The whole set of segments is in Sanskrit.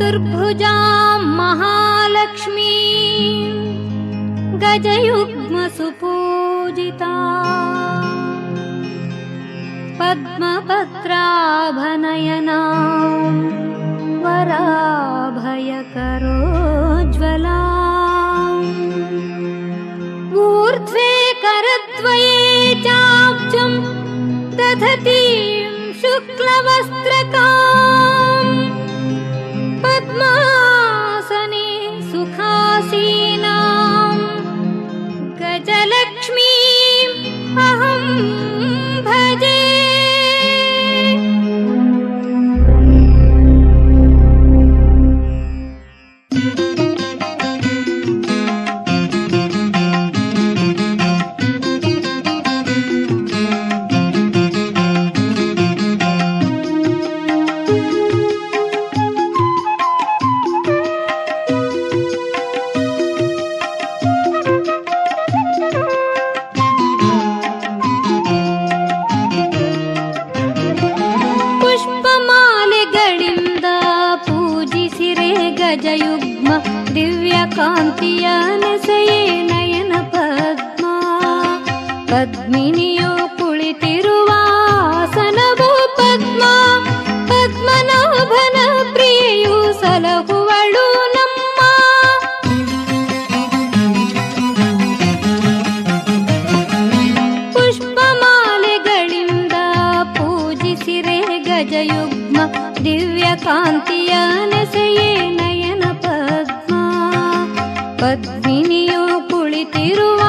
चतुर्भुजां महालक्ष्मी। गजयुग्मसुपूजिता। पद्मपत्राभनयना। वराभयकरोज्ज्वला ऊर्ध्वे करद्वये चाब्जं दधतीं शुक्लवस्त्रका। कान्तीयासय ನಯನ ಪದ್ಮ ಪದ್ಮಿನಿಯು कुलिति वा सो पद्मा। पद्मनाभनप्रियु सलुडु न पुष्पमाले पूजसिरे गजयुग्म दिव्या कान्तीये नय ಪದ್ಮಿನಿಯು ಕುಳಿತಿರುವ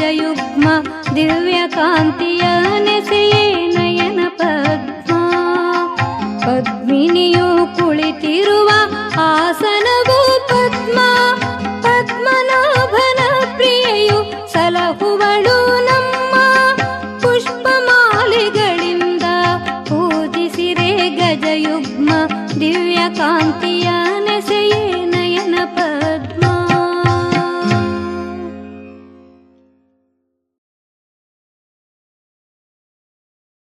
ಯುಗ್ಮ ದಿವ್ಯ ಕಾಂತಿಯ ನಯನ ಪದ್ಮ. ಪದ್ಮಿನಿಯು ಕುಳಿತಿರುವ ಆಸನವು